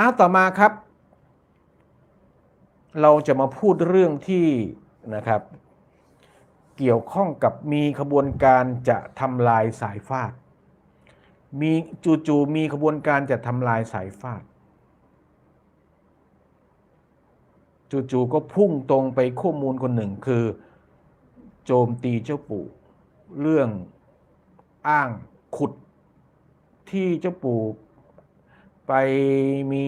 อ้าต่อมาครับ เราจะมาพูดเรื่องที่นะครับ เกี่ยวข้องกับมีขบวนการจะทำลายสายฟาด มีจู่ๆมีขบวนการจะทำลายสายฟาดจู่ๆก็พุ่งตรงไปข้อมูลคนหนึ่งคือ โจมตีเจ้าปู่ เรื่องอ้างขุดที่เจ้าปู่ ไปมี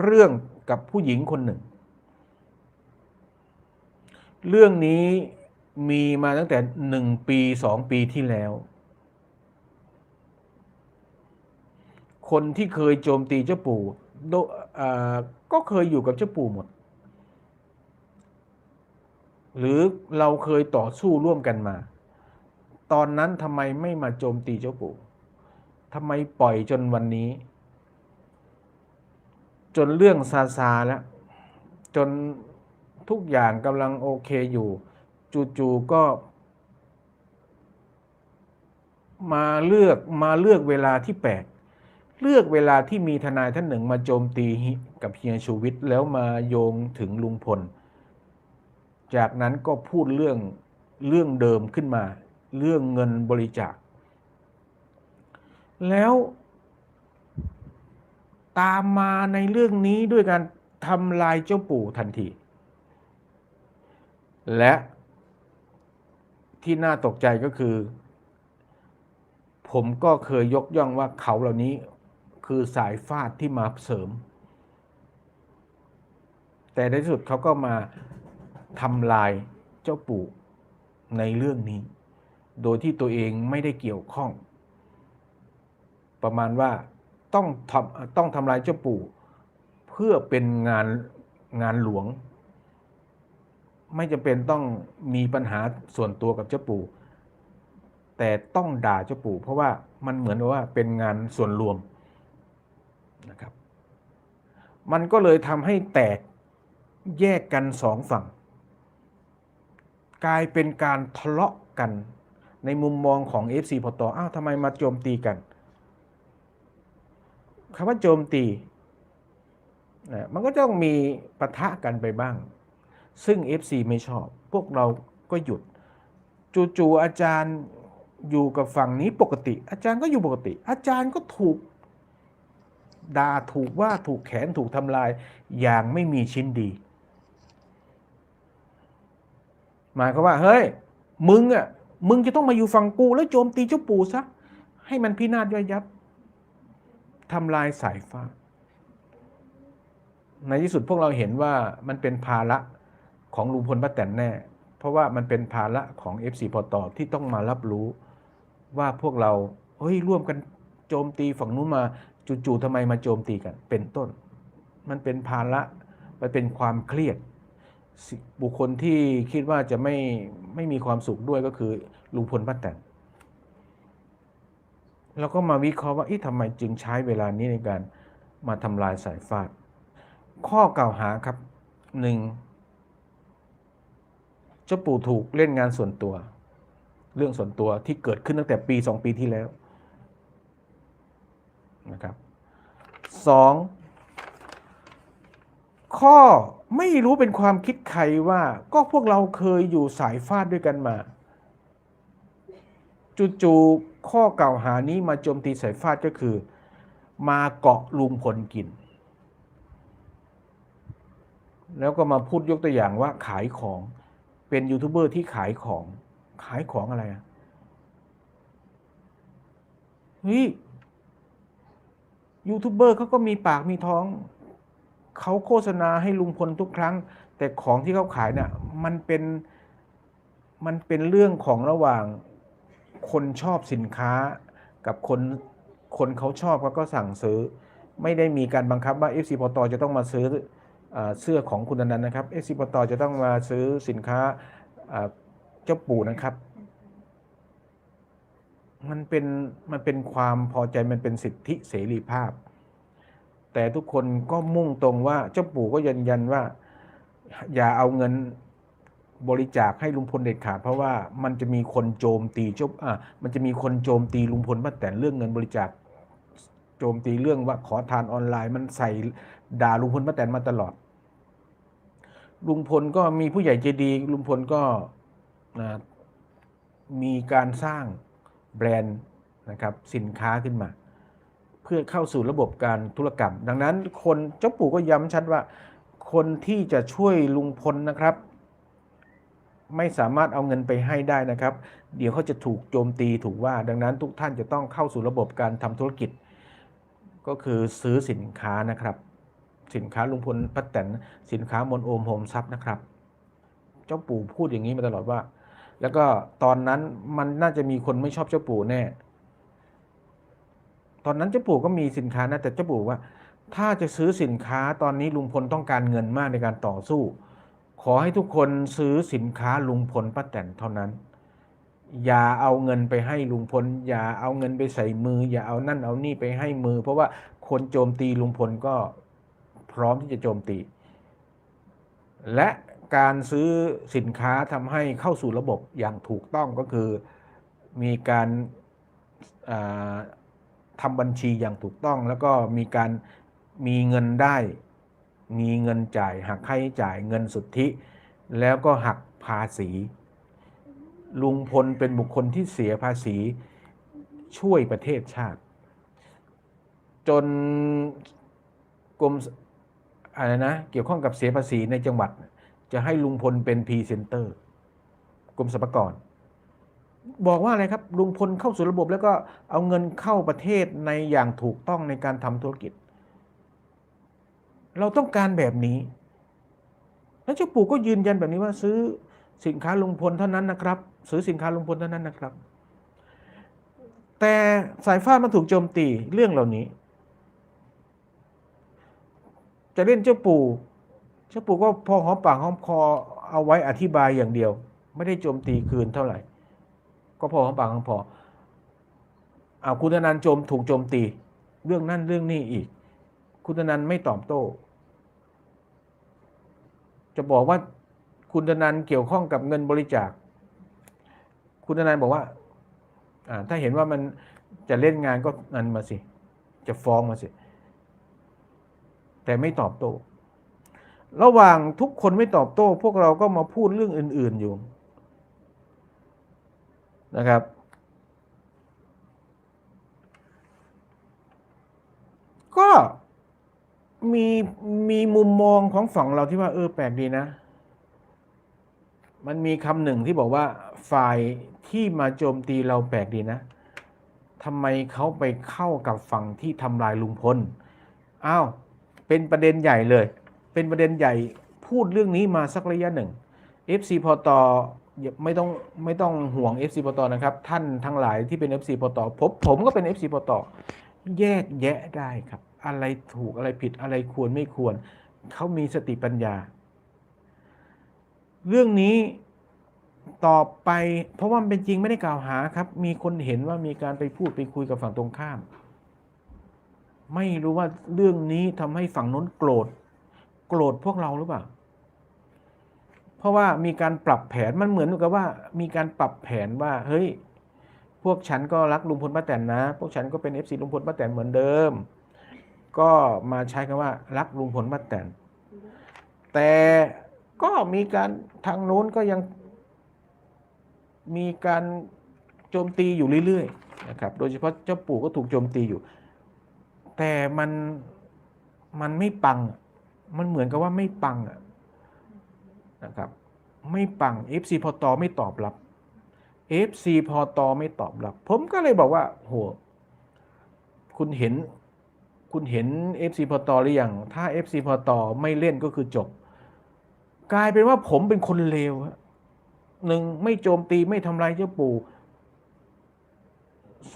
เรื่องกับผู้หญิงคนหนึ่ง เรื่องนี้มีมาตั้งแต่หนึ่งปีสองปีที่แล้ว คนที่เคยโจมตีเจ้าปู่ก็เคยอยู่กับเจ้าปู่หมด หรือเราเคยต่อสู้ร่วมกันมา ตอนนั้นทำไมไม่มาโจมตีเจ้าปู่ทำไมปล่อยจนวันนี้ จนเรื่องซาซาแล้ว จนทุกอย่างกำลังโอเคอยู่ จู่ๆก็ มาเลือกมาเลือกเวลาที่แปลกเลือกเวลาที่มีทนายท่านหนึ่งมาโจมตีกับเฮียชูวิทย์แล้วมาโยงถึงลุงพล จากนั้นก็พูดเรื่องเรื่องเดิมขึ้นมา เรื่องเงินบริจาค แล้ว ตามมาในเรื่องนี้ด้วยการทำลายเจ้าปู่ทันที และที่น่าตกใจก็คือ ผมก็เคยยกย่องว่าเขาเหล่านี้คือสายฟาดที่มาเสริม แต่ในที่สุดเขาก็มาทำลายเจ้าปู่ในเรื่องนี้ โดยที่ตัวเองไม่ได้เกี่ยวข้อง ประมาณว่า ต้องทำต้องทำลายเจ้าปู่ เพื่อเป็นงานงานหลวง ไม่จำเป็นต้องมีปัญหาส่วนตัวกับเจ้าปู่ แต่ต้องด่าเจ้าปู่ เพราะว่ามันเหมือนว่าเป็นงานส่วนรวมนะครับ มันก็เลยทำให้แตกแยกกันสองฝั่ง กลายเป็นการทะเลาะกันในมุมมองของ FC พอตออ้าวทำไมมาโจมตีกัน คำว่าโจมตีนะมันก็ต้องมีปะทะกันไปบ้าง ซึ่ง FC ไม่ชอบ พวกเราก็หยุด จู่ๆอาจารย์อยู่กับฝั่งนี้ปกติ อาจารย์ก็อยู่ปกติ อาจารย์ก็ถูกด่าถูกว่าถูกแขนถูกทำลายอย่างไม่มีชิ้นดี หมายความว่า เฮ้ย มึงอะมึงจะต้องมาอยู่ฝั่งกูแล้วโจมตีเจ้าปู่ซะให้มันพินาศย่อยยับ ทำลายสายฟ้า ในที่สุดพวกเราเห็นว่ามันเป็นภาระของลุงพลป้าแตนแน่ เพราะว่ามันเป็นภาระของ FC พอตอที่ต้องมารับรู้ว่าพวกเราเฮ้ยร่วมกันโจมตีฝั่งนู้นมาจู่ๆทำไมมาโจมตีกัน เป็นต้น มันเป็นภาระมันเป็นความเครียด บุคคลที่คิดว่าจะไม่ไม่มีความสุขด้วยก็คือลุงพลป้าแตน แล้วก็มาวิเคราะห์ว่าทำไมจึงใช้เวลานี้ในการมาทำลายสายฟาด ข้อกล่าวหาครับหนึ่งเจ้าปู่ถูกเล่นงานส่วนตัว เรื่องส่วนตัวที่เกิดขึ้นตั้งแต่ปีสองปีที่แล้วนะครับสองข้อไม่รู้เป็นความคิดใครว่า ก็พวกเราเคยอยู่สายฟาดด้วยกันมาจู่ๆ ข้อกล่าวหานี้มาโจมตีสายฟาดก็คือ มาเกาะลุงพลกิน แล้วก็มาพูดยกตัวอย่างว่าขายของเป็นยูทูบเบอร์ที่ขายของขายของอะไรอะเฮ้ยยูทูบเบอร์เขาก็มีปากมีท้อง เขาโฆษณาให้ลุงพลทุกครั้ง แต่ของที่เขาขายเนี่ยมันเป็นมันเป็นเรื่องของระหว่าง คนชอบสินค้ากับคนคนเขาชอบเขาก็สั่งซื้อ ไม่ได้มีการบังคับว่า FC พอตจะต้องมาซื้อเสื้อของคุณนันนะครับ FC พอตจะต้องมาซื้อสินค้าเจ้าปู่นะครับ มันเป็นมันเป็นความพอใจมันเป็นสิทธิเสรีภาพ แต่ทุกคนก็มุ่งตรงว่าเจ้าปู่ก็ยันยันว่า อย่าเอาเงิน บริจาคให้ลุงพลเด็ดขาดเพราะว่ามันจะมีคนโจมตีจ้าอะมันจะมีคนโจมตีลุงพลป้าแตนเรื่องเงินบริจาค โจมตีเรื่องว่าขอทานออนไลน์มันใส่ด่าลุงพลป้าแตนมาตลอด ลุงพลก็มีผู้ใหญ่ใจดี ลุงพลก็นะมีการสร้างแบรนด์นะครับสินค้าขึ้นมา เพื่อเข้าสู่ระบบการธุรกรรม ดังนั้นคนเจ้าปู่ก็ย้ำชัดว่า คนที่จะช่วยลุงพลนะครับ ไม่สามารถเอาเงินไปให้ได้นะครับ เดี๋ยวเขาจะถูกโจมตีถูกว่า ดังนั้นทุกท่านจะต้องเข้าสู่ระบบการทำธุรกิจ ก็คือซื้อสินค้านะครับ สินค้าลุงพลป้าแตนสินค้ามนโอมโฮมซับนะครับ เจ้าปู่พูดอย่างนี้มาตลอดว่า แล้วก็ตอนนั้นมันน่าจะมีคนไม่ชอบเจ้าปู่แน่ ตอนนั้นเจ้าปู่ก็มีสินค้านะแต่เจ้าปู่ว่า ถ้าจะซื้อสินค้าตอนนี้ลุงพลต้องการเงินมากในการต่อสู้ ขอให้ทุกคนซื้อสินค้าลุงพลป้าแตนเท่านั้น อย่าเอาเงินไปให้ลุงพล อย่าเอาเงินไปใส่มือ อย่าเอานั่นเอานี่ไปให้มือ เพราะว่าคนโจมตีลุงพลก็พร้อมที่จะโจมตี และการซื้อสินค้าทำให้เข้าสู่ระบบอย่างถูกต้องก็คือมีการาทำบัญชีอย่างถูกต้อง แล้วก็มีการมีเงินได้ มีเงินจ่ายหักค่าใช้จ่ายเงินสุทธิ แล้วก็หักภาษี ลุงพลเป็นบุคคลที่เสียภาษี ช่วยประเทศชาติ จนกรมอะไรนะเกี่ยวข้องกับเสียภาษีในจังหวัด จะให้ลุงพลเป็นพรีเซนเตอร์กรมสรรพากรบอกว่าอะไรครับลุงพลเข้าสู่ระบบแล้วก็เอาเงินเข้าประเทศในอย่างถูกต้องในการทำธุรกิจ เราต้องการแบบนี้ แล้วเจ้าปู่ก็ยืนยันแบบนี้ว่าซื้อสินค้าลุงพลเท่านั้นนะครับ ซื้อสินค้าลุงพลเท่านั้นนะครับ แต่สายฟ้ามันถูกโจมตีเรื่องเหล่านี้ จะเล่นเจ้าปู่ เจ้าปู่ก็พอหอมปากหอมคอเอาไว้อธิบายอย่างเดียว ไม่ได้โจมตีคืนเท่าไหร่ ก็พอหอมปากหอมคอเอาคุณธนันโจมถูกโจมตี เรื่องนั่นเรื่องนี้อีก คุณธนันไม่ตอบโต้ จะบอกว่าคุณธนันเกี่ยวข้องกับเงินบริจาค คุณธนันบอกว่าอ่าถ้าเห็นว่ามันจะเล่นงานก็นันมาสิ จะฟ้องมาสิ แต่ไม่ตอบโต้ ระหว่างทุกคนไม่ตอบโต้ พวกเราก็มาพูดเรื่องอื่น ๆอยู่นะครับ ก็ มีมีมุมมองของฝั่งเราที่ว่า เออแปลกดีนะ มันมีคำหนึ่งที่บอกว่า ฝ่ายที่มาโจมตีเราแปลกดีนะทำไมเขาไปเข้ากับฝั่งที่ทำลายลุงพลอ้าวเป็นประเด็นใหญ่เลย เป็นประเด็นใหญ่พูดเรื่องนี้มาสักระยะหนึ่ง FC พอตออไม่ต้องไม่ต้องห่วง FC พอตอนะครับ ท่านทั้งหลายที่เป็น FC พอตอผมผมก็เป็น FC พอตอแยกแยะได้ครับ อะไรถูกอะไรผิดอะไรควรไม่ควร เขามีสติปัญญา เรื่องนี้ต่อไป เพราะว่ามันเป็นจริงไม่ได้กล่าวหาครับ มีคนเห็นว่ามีการไปพูดไปคุยกับฝั่งตรงข้าม ไม่รู้ว่าเรื่องนี้ทำให้ฝั่งนู้นโกรธ โกรธพวกเราหรือเปล่า เพราะว่ามีการปรับแผนมันเหมือนกับว่า มีการปรับแผนว่าเฮ้ยพวกฉันก็รักลุงพลป้าแตนนะ พวกฉันก็เป็นเอฟซีลุงพลป้าแตนเหมือนเดิม ก็มาใช้คำว่า รักลุงพลป้าแตนแต่ก็มีการทางโน้นก็ยังมีการโจมตีอยู่เรื่อยๆนะครับ โดยเฉพาะเจ้าปู่ก็ถูกโจมตีอยู่ แต่มันมันไม่ปัง มันเหมือนกับว่าไม่ปังนะครับ ไม่ปัง FC พอตอไม่ตอบรับ FC พอตอไม่ตอบรับ ผมก็เลยบอกว่าโหคุณเห็น คุณเห็น FC พอตอหรือยังถ้า FC พอตอไม่เล่นก็คือจบ กลายเป็นว่าผมเป็นคนเลวหนึ่งไม่โจมตีไม่ทำลายเจ้าปู่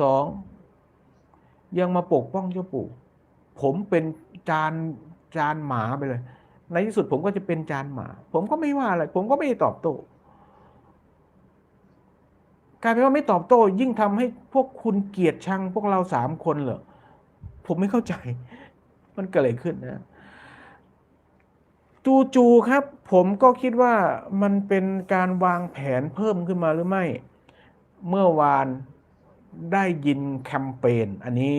สองยังมาปกป้องเจ้าปู่ ผมเป็นจานจานหมาไปเลย ในที่สุดผมก็จะเป็นจานหมา ผมก็ไม่ว่าอะไร ผมก็ไม่ตอบโต้กลายเป็นว่าไม่ตอบโต้ ยิ่งทำให้พวกคุณเกลียดชังพวกเราสามคนเหรอ ผมไม่เข้าใจ มันเกิดอะไรขึ้นนะจู่ๆครับ ผมก็คิดว่ามันเป็นการวางแผนเพิ่มขึ้นมาหรือไม่ เมื่อวานได้ยินแคมเปญอันนี้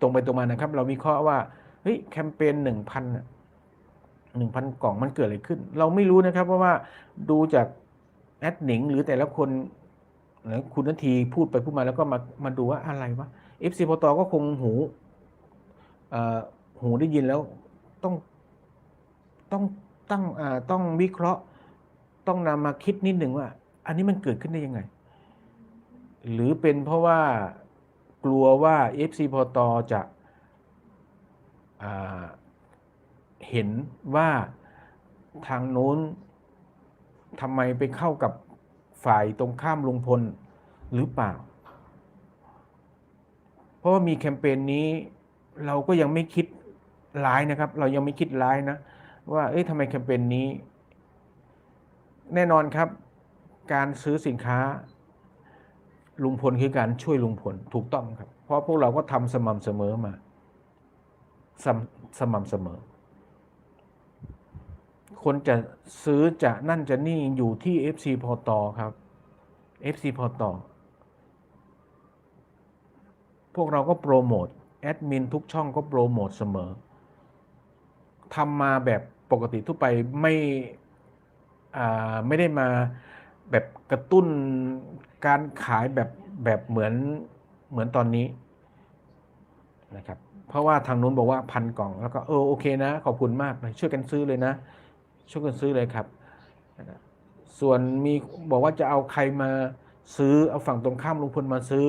ตรงไปตรงมานะครับ เราวิเคราะห์ว่าเฮ้ยแคมเปญหนึ่งพันหนึ่งพันกล่องมันเกิดอะไรขึ้น เราไม่รู้นะครับ เพราะว่าดูจากแอดหนิงหรือแต่ละคนหรือคุณนาทีพูดไปพูดมาแล้วก็มามาดูว่าอะไรวะ FC พอตก็คงหู หูได้ยินแล้วต้องต้องตั้งอ่าต้องวิเคราะห์ ต้องนำมาคิดนิดหนึ่งว่า อันนี้มันเกิดขึ้นได้ยังไง หรือเป็นเพราะว่ากลัวว่า FC พอตจะอเห็นว่าทางโน้นทำไมไปเข้ากับฝ่ายตรงข้ามลุงพลหรือเปล่า เพราะว่ามีแคมเปญนี้ เราก็ยังไม่คิดร้ายนะครับ เรายังไม่คิดร้ายนะ ว่า เอ้ยทำไมแคมเปญนี้ แน่นอนครับ การซื้อสินค้า ลุงพลคือการช่วยลุงพลถูกต้องครับ เพราะพวกเราก็ทำสม่ำเสมอมาสสม่ำเสมอ คนจะซื้อจะนั่นจะนี่อยู่ที่ FC พอตอครับ FC พอตอพวกเราก็โปรโมท แอดมินทุกช่องก็โปรโมทเสมอทำมาแบบปกติทั่วไปไม่ไม่ได้มาแบบกระตุ้นการขายแบบแบบเหมือนเหมือนตอนนี้นะครับเพราะว่าทางนู้นบอกว่าพันกล่องแล้วก็เออโอเคนะ ขอบคุณมากเลยช่วยกันซื้อเลยนะ ช่วยกันซื้อเลยครับ ส่วนมีบอกว่าจะเอาใครมาซื้อเอาฝั่งตรงข้ามลุงพลมาซื้อ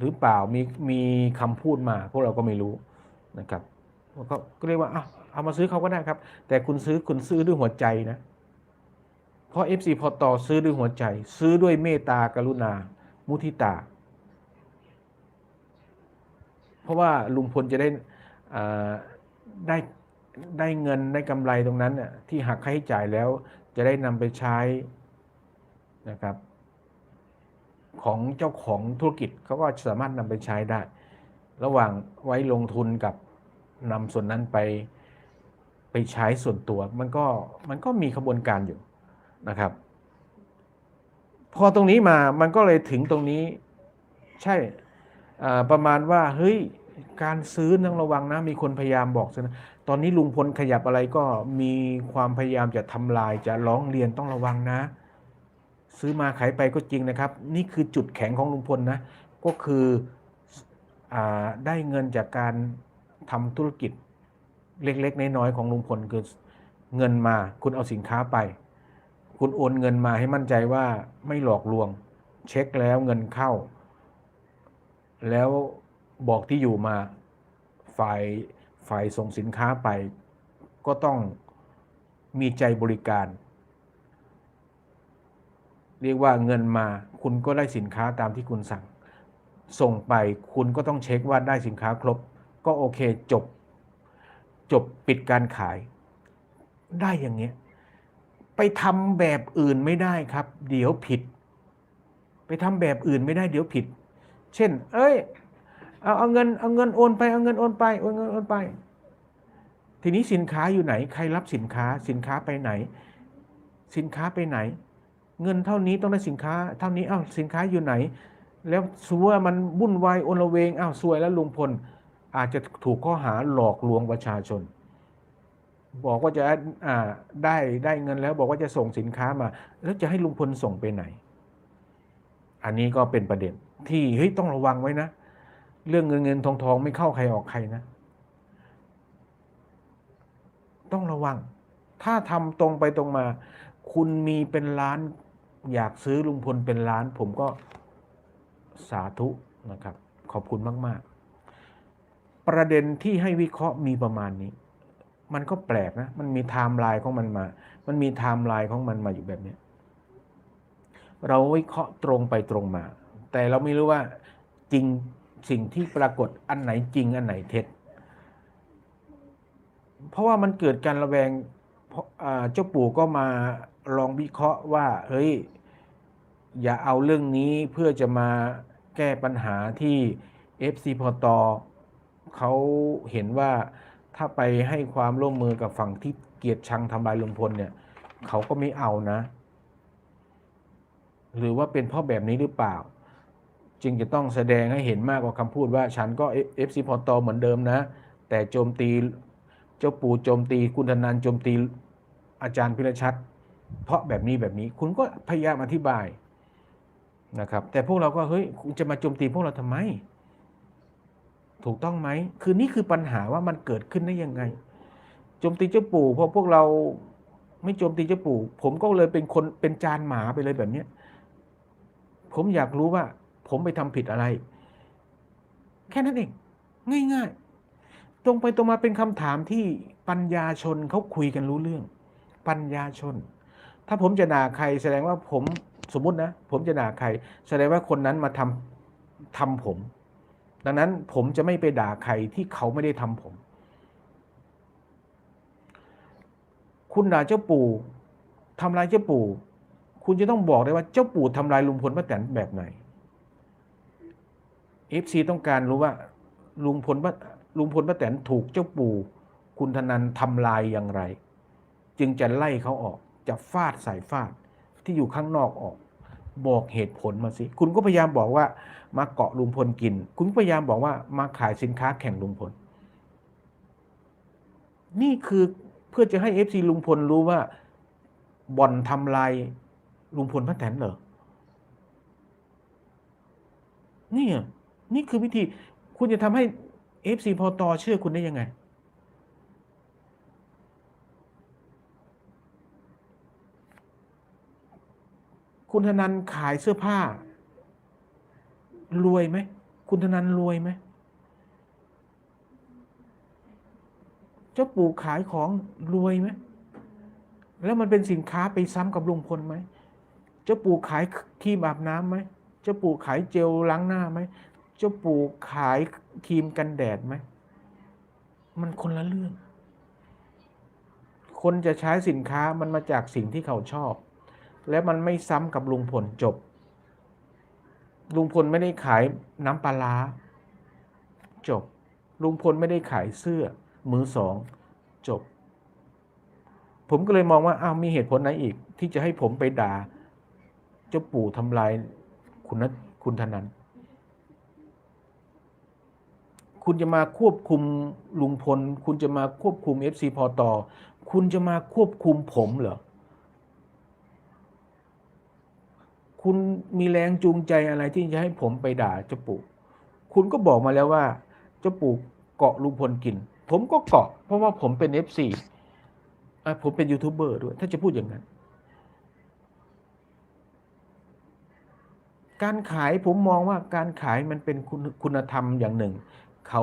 หรือเปล่ามีมีคำพูดมา พวกเราก็ไม่รู้นะครับก็เรียกว่าเอาเอามาซื้อเขาก็ได้ครับ แต่คุณซื้อคุณซื้อด้วยหัวใจนะเพราะ FC พอต่อซื้อด้วยหัวใจ ซื้อด้วยเมตตากรุณา มุทิตา เพราะว่าลุงพลจะได้ได้ได้เงินได้กำไรตรงนั้นน่ะที่หักค่าใช้จ่ายแล้ว จะได้นำไปใช้นะครับ ของเจ้าของธุรกิจเขาก็สามารถนำไปใช้ได้ ระหว่างไว้ลงทุนกับนำส่วนนั้นไปไปใช้ส่วนตัว มันก็มันก็มีขบวนการอยู่นะครับ พอตรงนี้มามันก็เลยถึงตรงนี้ใช่ประมาณว่าเฮ้ยการซื้อต้องระวังนะ มีคนพยายามบอกนะตอนนี้ลุงพลขยับอะไรก็มีความพยายามจะทำลายจะร้องเรียนต้องระวังนะ ซื้อมาขายไปก็จริงนะครับ นี่คือจุดแข็งของลุงพลนะ ก็คืออได้เงินจากการทำธุรกิจเล็กๆน้อยๆของลุงพลคือเงินมา คุณเอาสินค้าไป คุณโอนเงินมาให้มั่นใจว่าไม่หลอกลวง เช็คแล้วเงินเข้า แล้วบอกที่อยู่มาฝ่ายฝ่ายส่งสินค้าไป ก็ต้องมีใจบริการ เรียกว่าเงินมาคุณก็ได้สินค้าตามที่คุณสั่ง ส่งไปคุณก็ต้องเช็คว่าได้สินค้าครบ ก็โอเคจบ จบปิดการขาย ได้อย่างเงี้ยไปทำแบบอื่นไม่ได้ครับ เดี๋ยวผิด ไปทำแบบอื่นไม่ได้เดี๋ยวผิด เช่น เอ้ยเอาเอาเงินเอาเงินโอนไปเอาเงินโอนไปโอนเงินโอนไป ทีนี้สินค้าอยู่ไหน ใครรับสินค้าสินค้าไปไหน สินค้าไปไหน เงินเท่านี้ต้องได้สินค้า เท่านี้อ้าวสินค้าอยู่ไหน แล้วสมมติว่ามันวุ่นวายโอนละเวงอ้าวซวยแล้วลุงพล อาจจะถูกข้อหาหลอกลวงประชาชน บอกว่าจะอ่าได้ได้เงินแล้วบอกว่าจะส่งสินค้ามา แล้วจะให้ลุงพลส่งไปไหน อันนี้ก็เป็นประเด็นที่เฮ้ยต้องระวังไว้นะ เรื่องเงินเงินทองทองไม่เข้าใครออกใครนะ ต้องระวัง ถ้าทำตรงไปตรงมา คุณมีเป็นล้าน อยากซื้อลุงพลเป็นล้าน ผมก็สาธุนะครับ ขอบคุณมาก ๆ ประเด็นที่ให้วิเคราะห์มีประมาณนี้ มันก็แปลกนะ มันมีไทม์ไลน์ของมันมา มันมีไทม์ไลน์ของมันมาอยู่แบบนี้เราวิเคราะห์ตรงไปตรงมา แต่เราไม่รู้ว่าจริงสิ่งที่ปรากฏอันไหนจริงอันไหนเท็จ เพราะว่ามันเกิดการระแวงเจ้าปู่ก็มาลองวิเคราะห์ว่า เฮ้ย อย่าเอาเรื่องนี้เพื่อจะมาแก้ปัญหาที่ FC พอตเขาเห็นว่าถ้าไปให้ความร่วมมือกับฝั่งที่เกียดชังทำลายลุงพลเนี่ยเขาก็ไม่เอานะ หรือว่าเป็นเพราะแบบนี้หรือเปล่า จึงจะต้องแสดงให้เห็นมากกว่าคำพูดว่า ฉันก็เอฟซีพอตอเหมือนเดิมนะ แต่โจมตีเจ้าปู่โจมตีคุณธนันโจมตีอาจารย์พิรชัดเพราะแบบนี้แบบนี้คุณก็พยายามอธิบาย นะครับ แต่พวกเราก็เฮ้ยคุณจะมาโจมตีพวกเราทำไม ถูกต้องไหม คือนี่คือปัญหาว่ามันเกิดขึ้นได้ยังไงโจมตีเจ้าปู่เพราะพวกเราไม่โจมตีเจ้าปู่ ผมก็เลยเป็นคนเป็นจานหมาไปเลยแบบเนี้ยผมอยากรู้ว่า ผมไปทำผิดอะไร แค่นั้นเอง ง่าย ๆ ตรงไปตรงมาเป็นคำถามที่ปัญญาชนเขาคุยกันรู้เรื่อง ปัญญาชน ถ้าผมจะด่าใครแสดงว่าผม สมมุตินะ ผมจะด่าใคร แสดงว่าคนนั้นมาทำทำผม ดังนั้นผมจะไม่ไปด่าใครที่เขาไม่ได้ทำผม คุณด่าเจ้าปู่ทำลายเจ้าปู่ คุณจะต้องบอกได้ว่าเจ้าปู่ทำลายลุงพลป้าแตนแบบไหน FC ต้องการรู้ว่าลุงพลป้าลุงพลป้าแตนถูกเจ้าปู่ คุณธนันทำลายอย่างไร จึงจะไล่เขาออกจะฟาดสายฟาด ที่อยู่ข้างนอกออก บอกเหตุผลมาสิ คุณก็พยายามบอกว่า มาเกาะลุงพลกิน คุณพยายามบอกว่ามาขายสินค้าแข่งลุงพล นี่คือเพื่อจะให้ FC ลุงพลรู้ว่าบ่อนทำลายลุงพลป้าแตนเหรอนี่นี่คือวิธี คุณจะทำให้ FC พอตอเชื่อคุณได้ยังไง คุณธนันขายเสื้อผ้า รวยไหม คุณธนันรวยไหม เจ้าปู่ขายของรวยไหม แล้วมันเป็นสินค้าไปซ้ำกับลุงพลไหม เจ้าปู่ขายครีมอาบน้ำไหม เจ้าปู่ขายเจลล้างหน้าไหม เจ้าปู่ขายครีมกันแดดไหม มันคนละเรื่อง คนจะใช้สินค้ามันมาจากสิ่งที่เขาชอบ และมันไม่ซ้ำกับลุงพลจบ ลุงพลไม่ได้ขายน้ำปลาร้าจบ ลุงพลไม่ได้ขายเสื้อ มือสอง จบ ผมก็เลยมองว่าอ้าวมีเหตุผลไหนอีก ที่จะให้ผมไปด่า เจ้าปู่ทำลายคุณนคุณธนันคุณจะมาควบคุมลุงพล คุณจะมาควบคุม FC พอตอคุณจะมาควบคุมผมเหรอ คุณมีแรงจูงใจอะไรที่จะให้ผมไปด่าเจ้าปู่ คุณก็บอกมาแล้วว่า เจ้าปู่เกาะลุงพลกิน ผมก็เกาะ เพราะว่าผมเป็น FC อะผมเป็นยูทูบเบอร์ด้วย ถ้าจะพูดอย่างนั้น การขายผมมองว่าการขายมันเป็นคุณคุณธรรมอย่างหนึ่ง เขา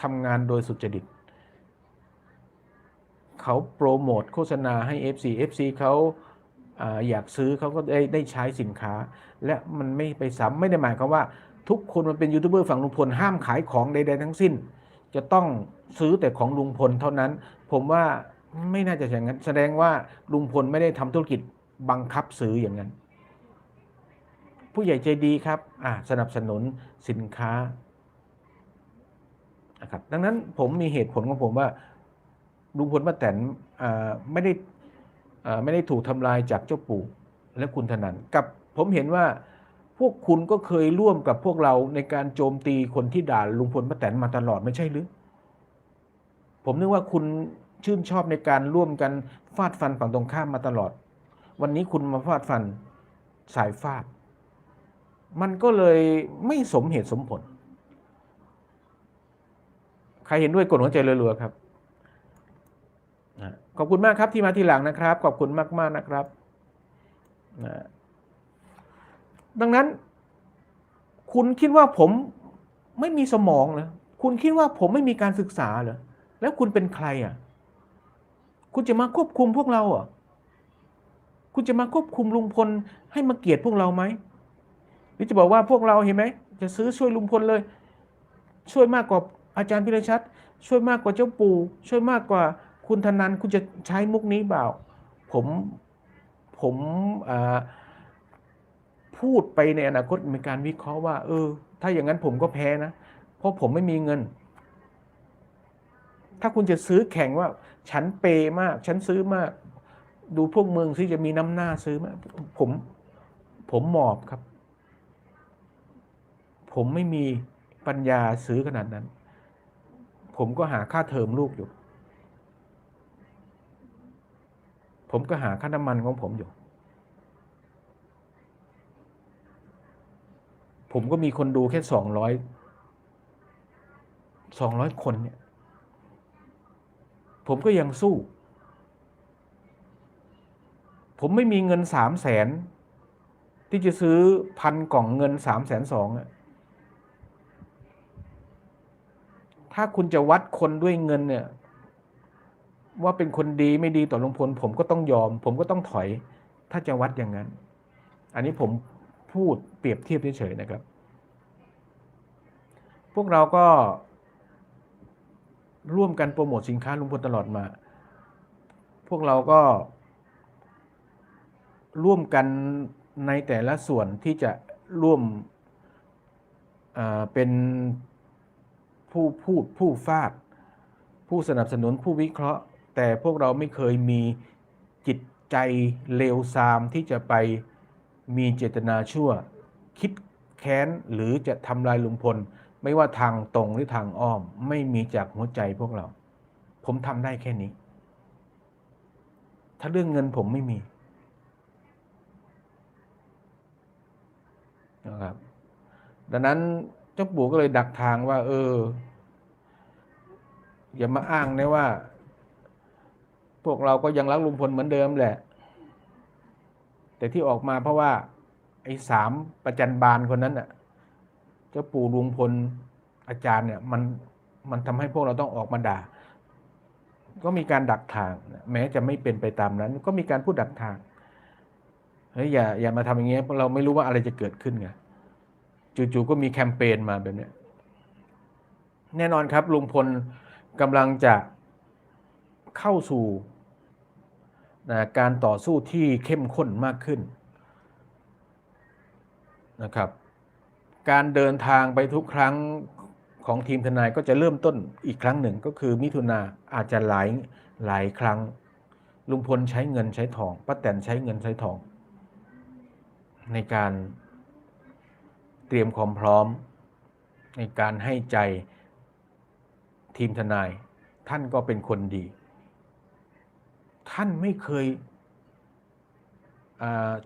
ทำงานโดยสุจริต เขาโปรโมทโฆษณาให้ FC FC เขา อยากซื้อเขาก็ได้ได้ใช้สินค้า และมันไม่ไปซ้ำไม่ได้หมายความว่า ทุกคนมันเป็นยูทูบเบอร์ฝั่งลุงพลห้ามขายของใดๆทั้งสิ้น จะต้องซื้อแต่ของลุงพลเท่านั้น ผมว่าไม่น่าจะอย่างนั้น แสดงว่าลุงพลไม่ได้ทำธุรกิจบังคับซื้ออย่างนั้น ผู้ใหญ่ใจดีครับอ่าสนับสนุนสินค้านะครับดังนั้นผมมีเหตุผลของผมว่าลุงพลป้าแตนไม่ได้ ไม่ได้ถูกทำลายจากเจ้าปู่และคุณธนันกับผมเห็นว่าพวกคุณก็เคยร่วมกับพวกเราในการโจมตีคนที่ด่าลุงพลป้าแตนมาตลอดไม่ใช่หรือ ผมนึกว่าคุณชื่นชอบในการร่วมกันฟาดฟันฝั่งตรงข้ามมาตลอด วันนี้คุณมาฟาดฟันสายฟาด มันก็เลยไม่สมเหตุสมผล ใครเห็นด้วยกดหัวใจรัวๆครับนะ ขอบคุณมากครับที่มาทีหลังนะครับ ขอบคุณมากๆนะครับนะดังนั้น คุณคิดว่าผมไม่มีสมองเหรอคุณคิดว่าผมไม่มีการศึกษาเหรอแล้วคุณเป็นใครอะ คุณจะมาควบคุมพวกเราอะคุณจะมาควบคุมลุงพลให้มาเกลียดพวกเราไหมหรือจะบอกว่าพวกเราเห็นไหมจะซื้อช่วยลุงพลเลย ช่วยมากกว่าอาจารย์พิรชัดช่วยมากกว่าเจ้าปู่ช่วยมากกว่า คุณธนันคุณจะใช้มุกนี้เปล่า ผมผมพูดไปในอนาคตมีการวิเคราะห์ว่า เออ ถ้าอย่างนั้นผมก็แพ้นะ เพราะผมไม่มีเงิน ถ้าคุณจะซื้อแข่งว่า ฉันเปย์มาก ฉันซื้อมาก ดูพวกเมืองที่จะมีน้ำหน้าซื้อมากผมผมหมอบครับ ผมไม่มีปัญญาซื้อขนาดนั้น ผมก็หาค่าเทอมลูกอยู่ ผมก็หาค่าน้ำมันของผมอยู่ ผมก็มีคนดูแค่สองร้อยสองร้อยคนเนี่ย ผมก็ยังสู้ ผมไม่มีเงินสามแสนที่จะซื้อพันกล่องเงินสามแสนสองอะถ้าคุณจะวัดคนด้วยเงินเนี่ย ว่าเป็นคนดีไม่ดีต่อลุงพล ผมก็ต้องยอม ผมก็ต้องถอย ถ้าจะวัดอย่างนั้น อันนี้ผมพูดเปรียบเทียบเฉยๆนะครับ พวกเราก็ร่วมกันโปรโมทสินค้าลุงพลตลอดมา พวกเราก็ ร่วมกันในแต่ละส่วนที่จะร่วมเป็นผู้พูดผู้ฟาด ผู้สนับสนุนผู้วิเคราะห์ แต่พวกเราไม่เคยมีจิตใจเลวทรามที่จะไปมีเจตนาชั่ว คิดแค้นหรือจะทำลายลุงพล ไม่ว่าทางตรงหรือทางอ้อม ไม่มีจากหัวใจพวกเรา ผมทำได้แค่นี้ ถ้าเรื่องเงินผมไม่มีนะครับดังนั้นเจ้าปู่ก็เลยดักทางว่า เออ อย่ามาอ้างนะว่า พวกเราก็ยังรักลุงพลเหมือนเดิมแหละ แต่ที่ออกมาเพราะว่า ไอ้สามประจันบานคนนั้นน่ะเจ้าปู่ลุงพลอาจารย์เนี่ย มันมันทำให้พวกเราต้องออกมาด่า ก็มีการดักทาง แม้จะไม่เป็นไปตามนั้น ก็มีการพูดดักทางเฮ้ยอย่าอย่ามาทำอย่างเงี้ยเพราะเราไม่รู้ว่าอะไรจะเกิดขึ้นไงจู่ๆก็มีแคมเปญมาแบบเนี้ยแน่นอนครับลุงพลกำลังจะเข้าสู่ นะการต่อสู้ที่เข้มข้นมากขึ้นนะครับ การเดินทางไปทุกครั้งของทีมทนายก็จะเริ่มต้นอีกครั้งหนึ่งก็คือมิถุนาอาจจะหลายหลายครั้ง ลุงพลใช้เงินใช้ทองป้าแตนใช้เงินใช้ทอง ในการเตรียมความพร้อม ในการให้ใจทีมทนายท่านก็เป็นคนดี ท่านไม่เคย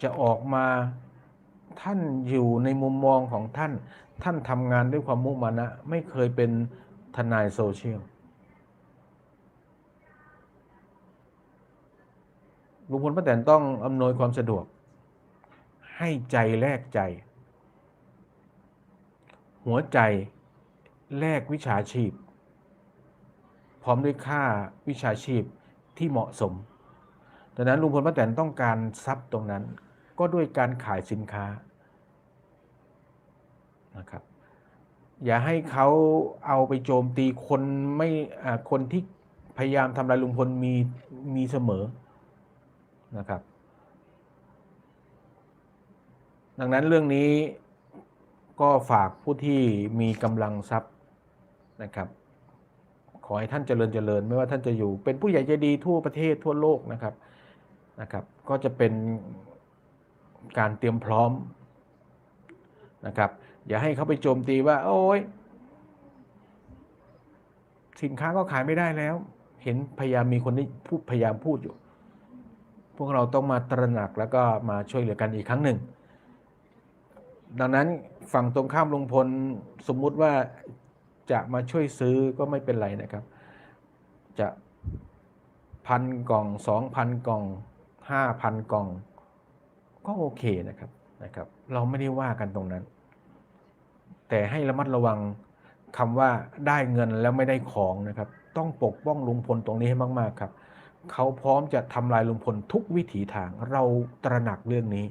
จะออกมาท่านอยู่ในมุมมองของท่าน ท่านทำงานด้วยความมุมานะ ไม่เคยเป็นทนายโซเชียลลุงพลป้าแตนต้องอำนวยความสะดวก ให้ใจแลกใจ หัวใจแลกวิชาชีพ พร้อมด้วยค่าวิชาชีพที่เหมาะสม ดังนั้นลุงพลป้าแตนต้องการทรัพย์ตรงนั้น ก็ด้วยการขายสินค้านะครับ อย่าให้เขาเอาไปโจมตีคนไม่คนที่พยายามทำลายลุงพลมีมีเสมอนะครับ ดังนั้นเรื่องนี้ก็ฝากผู้ที่มีกำลังทรัพย์นะครับขอให้ท่านเจริญเจริญ ไม่ว่าท่านจะอยู่ เป็นผู้ใหญ่ใจดีทั่วประเทศทั่วโลกนะครับ นะครับ ก็จะเป็นการเตรียมพร้อมนะครับ อย่าให้เขาไปโจมตีว่า โอ้ยสินค้าก็ขายไม่ได้แล้ว เห็นพยายามมีคนที่พูดพยายามพูดอยู่ พวกเราต้องมาตระหนักแล้วก็มาช่วยเหลือกันอีกครั้งหนึ่ง ดังนั้นฝั่งตรงข้ามลุงพลสมมุติว่าจะมาช่วยซื้อก็ไม่เป็นไรนะครับ จะพันกล่องสองพันกล่อง ห้าพันกล่อง ก็โอเคนะครับนะครับ เราไม่ได้ว่ากันตรงนั้น แต่ให้ระมัดระวังคำว่าได้เงินแล้วไม่ได้ของนะครับ ต้องปกป้องลุงพลตรงนี้ให้มาก ๆ ครับ เขาพร้อมจะทำลายลุงพลทุกวิถีทาง เราตระหนักเรื่องนี้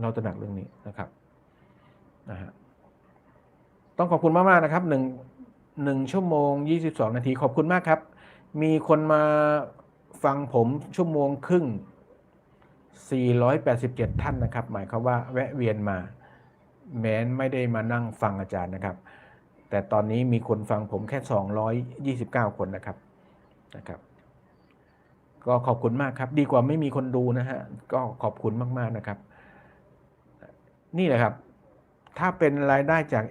เราตระหนักเรื่องนี้นะครับนะฮะต้องขอบคุณมาก ๆ นะครับหนึ่งหนึ่งชั่วโมง 22 นาที ขอบคุณมากครับ มีคนมา ฟังผมชั่วโมงครึ่ง 487 ท่านนะครับ หมายความว่าแวะเวียนมา แม้นไม่ได้มานั่งฟังอาจารย์นะครับ แต่ตอนนี้มีคนฟังผมแค่ 229 คนนะครับนะครับ ก็ขอบคุณมากครับ ดีกว่าไม่มีคนดูนะฮะ ก็ขอบคุณมาก ๆ นะครับ นี่แหละครับ ถ้าเป็นรายได้จาก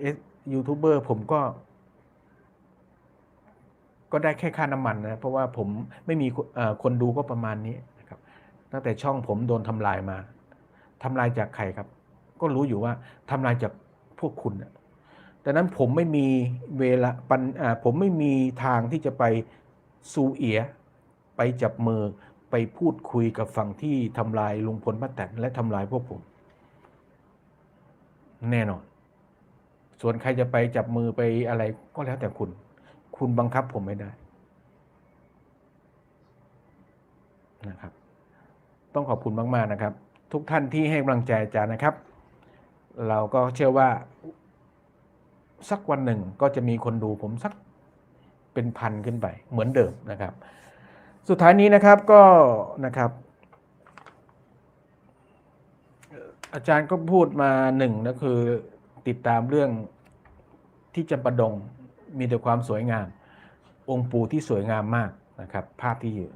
ยูทูบเบอร์ผมก็ ก็ได้แค่ค่าน้ำมันนะเพราะว่าผมไม่มีคนดูก็ประมาณนี้นะครับตั้งแต่ช่องผมโดนทำลายมาทำลายจากใครครับ ก็รู้อยู่ว่าทำลายจากพวกคุณนะดังนั้นผมไม่มีเวลาปันผมไม่มีทางที่จะไปซูเอีย ไปจับมือไปพูดคุยกับฝั่งที่ทำลายลุงพลป้าแตนและทำลายพวกผม แน่นอน ส่วนใครจะไปจับมือไปอะไรก็แล้วแต่คุณ คุณบังคับผมไม่ได้นะครับ ต้องขอบคุณมากๆนะครับ ทุกท่านที่ให้กำลังใจอาจารย์นะครับ เราก็เชื่อว่า สักวันหนึ่งก็จะมีคนดูผมสักเป็นพันขึ้นไป เหมือนเดิมนะครับ สุดท้ายนี้นะครับก็นะครับ อาจารย์ก็พูดมาหนึ่งก็คือติดตามเรื่องที่จำปาดง มีแต่ความสวยงาม องค์ปู่ที่สวยงามมากนะครับภาพที่อยู่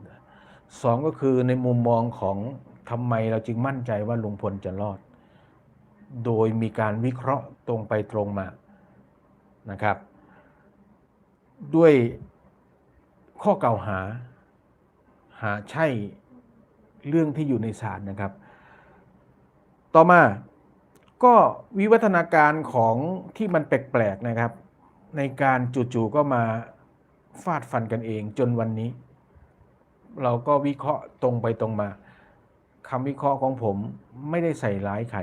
สองก็คือในมุมมองของทำไมเราจึงมั่นใจว่าลุงพลจะรอด โดยมีการวิเคราะห์ตรงไปตรงมานะครับ ด้วยข้อกล่าวหา หาใช่เรื่องที่อยู่ในศาลนะครับ ต่อมาก็วิวัฒนาการของที่มันแปลกๆนะครับ ในการจู่ๆก็มาฟาดฟันกันเองจนวันนี้ เราก็วิเคราะห์ตรงไปตรงมาคำวิเคราะห์ของผมไม่ได้ใส่ร้ายใคร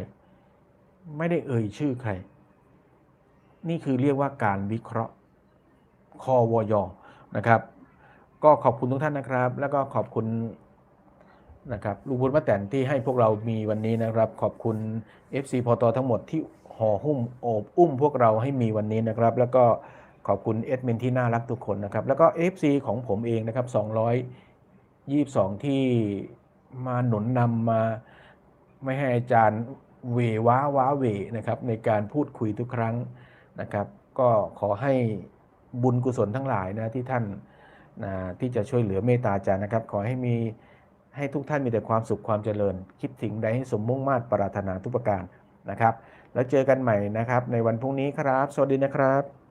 ไม่ได้เอ่ยชื่อใคร นี่คือเรียกว่าการวิเคราะห์คอวอยนะครับ ก็ขอบคุณทุกท่านนะครับ แล้วก็ขอบคุณนะครับลุงพลป้าแตนที่ให้พวกเรามีวันนี้นะครับ ขอบคุณ FC พอตอทั้งหมดที่ ห่อหุ้มโอบอุ้มพวกเราให้มีวันนี้นะครับ แล้วก็ขอบคุณเอดมินที่น่ารักทุกคนนะครับ แล้วก็ FC ของผมเองนะครับ222 ที่มาหนุนนำมาไม่ให้อาจารย์เวว้าว้าเวนะครับในการพูดคุยทุกครั้งนะครับ ก็ขอให้บุญกุศลทั้งหลายนะที่ท่านนะที่จะช่วยเหลือเมตตาอาจารย์นะครับ ขอให้มีให้ทุกท่านมีแต่ความสุขความเจริญ คิดถึงใดให้สมมุ่งมาตรปรารถนาทุกประการนะครับ แล้วเจอกันใหม่นะครับ ในวันพรุ่งนี้ครับ สวัสดีนะครับ